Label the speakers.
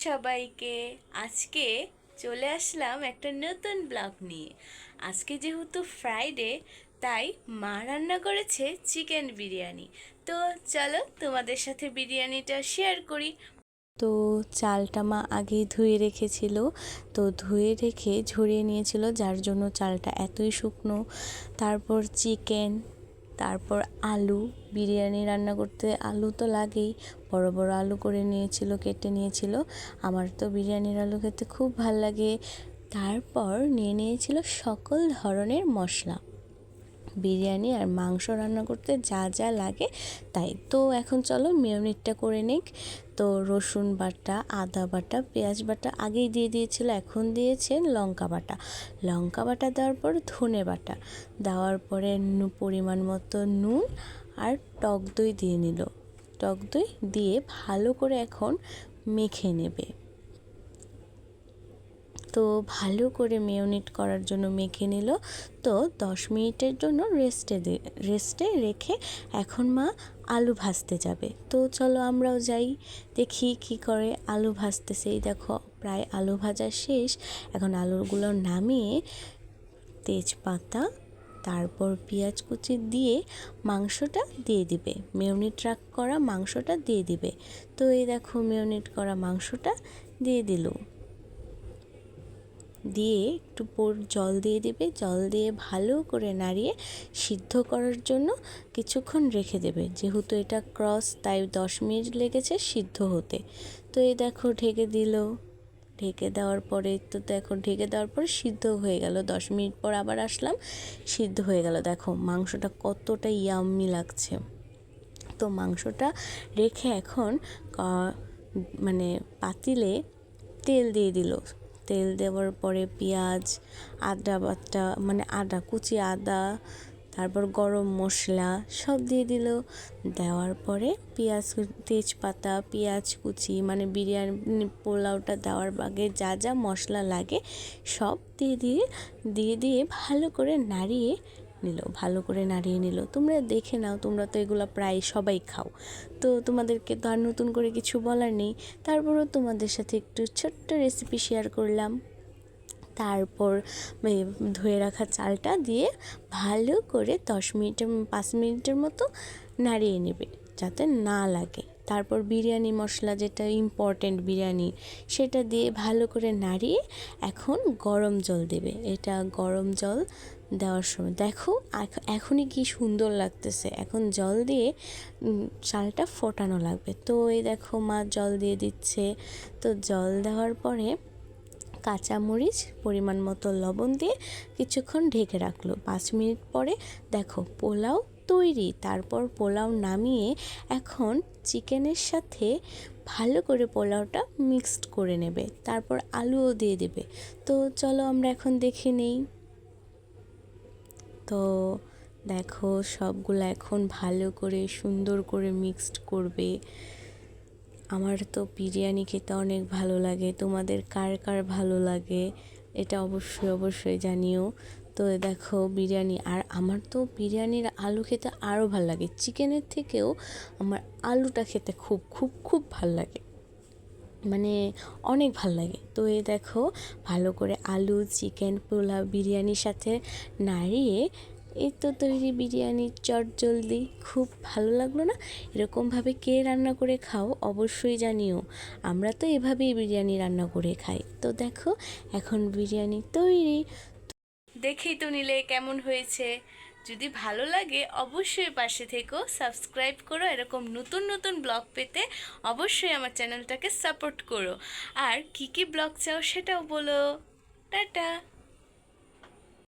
Speaker 1: সবাইকে আজকে চলে আসলাম একটা নতুন ব্লগ নিয়ে। আজকে যেহেতু ফ্রাইডে তাই মা রান্না করেছে চিকেন বিরিয়ানি। তো চলো তোমাদের সাথে বিরিয়ানিটা শেয়ার করি। তো চালটা মা আগেই ধুয়ে রেখেছিল। তো ধুয়ে রেখে ঝরিয়ে নিয়েছিল, যার জন্য চালটা এতই শুকনো। তারপর চিকেন তারপর আলু, বিরিয়ানি রান্না করতে আলু তো লাগেই। বড় বড় আলু করে নিয়েছিল, কেটে নিয়েছিল। আমার তো বিরিয়ানির আলু খেতে খুব ভালো লাগে। তারপর নিয়ে নিয়েছিল সকল ধরনের মশলা। বিরিয়ানি আর মাংস রান্না করতে যা যা লাগে তাই। তো এখন চলো মেয়নিটটা করে নিক। তো রসুন বাটা, আদা বাটা, পেঁয়াজ বাটা আগেই দিয়ে দিয়েছিল, এখন দিয়েছেন লঙ্কা বাটা। লঙ্কা বাটা দেওয়ার পর ধনে বাটা। দেওয়ার পরে পরিমাণ মতো নুন আর টক দই দিয়ে নিল। টক দই দিয়ে ভালো করে এখন মেখে নেবে। তো ভালো করে মেয়নিট করার জন্য মেখে নিল। তো দশ মিনিটের জন্য রেস্টে রেস্টে রেখে এখন মা আলু ভাজতে যাবে। তো চলো আমরাও যাই, দেখি কি করে আলু ভাজতেছে। এই দেখো, প্রায় আলু ভাজা শেষ। এখন আলুগুলো নামিয়ে তেজপাতা, তারপর পেঁয়াজ কুচি দিয়ে মাংসটা দিয়ে দিবে। মেয়নিট রাগ করা মাংসটা দিয়ে দিবে। তো এই দেখো মেয়নিট করা মাংসটা দিয়ে দিল। দিয়ে একটু পর জল দিয়ে দেবে। জল দিয়ে ভালো করে নাড়িয়ে সিদ্ধ করার জন্য কিছুক্ষণ রেখে দেবে। যেহেতু এটা ক্রস, তাই দশ মিনিট লেগেছে সিদ্ধ হতে। তো এই দেখো, ঢেকে দিল। ঢেকে দেওয়ার পরে তো দেখো, ঢেকে দেওয়ার পর সিদ্ধ হয়ে গেল। দশ মিনিট পর আবার আসলাম, সিদ্ধ হয়ে গেল। দেখো, মাংসটা কতটা ইয়াম্মি লাগছে। তো মাংসটা রেখে এখন মানে পাতিলে তেল দিয়ে দিল। তেল দেওয়ার পরে পেঁয়াজ, আদা বাটা মানে আদা, কুচি আদা, তারপর গরম মশলা সব দিয়ে দিল। দেওয়ার পরে পেঁয়াজ, তেজপাতা, পেঁয়াজ, কুচি মানে বিরিয়ানি পোলাওটা দেওয়ার আগে যা যা মশলা লাগে সব দিয়ে দিয়ে দিয়ে দিয়ে ভালো করে নাড়িয়ে নিল, ভালো করে নাড়িয়ে নিল। তোমরা দেখে নাও, তোমরা তো এগুলো প্রায় সবাই খাও। তো তোমাদেরকে তো আর নতুন করে কিছু বলার নেই। তারপরও তোমাদের সাথে একটু ছোট্ট রেসিপি শেয়ার করলাম। তারপর ধুয়ে রাখা চালটা দিয়ে ভালো করে দশ মিনিটের পাঁচ মিনিটের মতো নাড়িয়ে নেবে, যাতে না লাগে। তারপর বিরিয়ানি মশলা যেটা ইম্পর্ট্যান্ট বিরিয়ানি, সেটা দিয়ে ভালো করে নাড়িয়ে এখন গরম জল দেবে। এটা গরম জল দেওয়ার সময়। দেখো এখনই কি সুন্দর লাগতেছে। এখন জল দিয়ে চালটা ফোটানো লাগবে। তো এই দেখো, মা জল দিয়ে দিচ্ছে। তো জল দেওয়ার পরে কাঁচামরিচ, পরিমাণ মতো লবণ দিয়ে কিছুক্ষণ ঢেকে রাখল। পাঁচ মিনিট পরে দেখো, পোলাও তৈরি। তারপর পোলাও নামিয়ে এখন চিকেনের সাথে ভালো করে পোলাওটা মিক্সড করে নেবে। তারপর আলুও দিয়ে দেবে। তো চলো আমরা এখন দেখে নেই। তো দেখো সবগুলো এখন ভালো করে, সুন্দর করে মিক্সড করবে। আমার তো বিরিয়ানি খেতে অনেক ভালো লাগে। তোমাদের কার কার ভালো লাগে এটা অবশ্যই অবশ্যই জানিও। তো দেখো বিরিয়ানি, আর আমার তো বিরিয়ানির আলু খেতে আরও ভালো লাগে। চিকেনের থেকেও আমার আলুটা খেতে খুব খুব খুব ভালো লাগে। মানে অনেক ভালো লাগে। তো এই দেখো, ভালো করে আলু চিকেন পোলাও, বিরিয়ানির সাথে নাড়িয়ে এই তো তৈরি বিরিয়ানি চট জলদি। খুব ভালো লাগল না? এরকমভাবে কে রান্না করে খাও অবশ্যই জানিও। আমরা তো এভাবেই বিরিয়ানি রান্না করে খাই। তো দেখো, এখন বিরিয়ানি তৈরি। দেখেই তো নিলে কেমন হয়েছে। যদি ভালো লাগে, অবশ্যই পাশে থেকো সাবস্ক্রাইব করো। এরকম নতুন নতুন ব্লগ পেতে অবশ্যই আমার চ্যানেলটাকে সাপোর্ট করো। আর কি কি ব্লগ চাও সেটাও বলো। টাটা!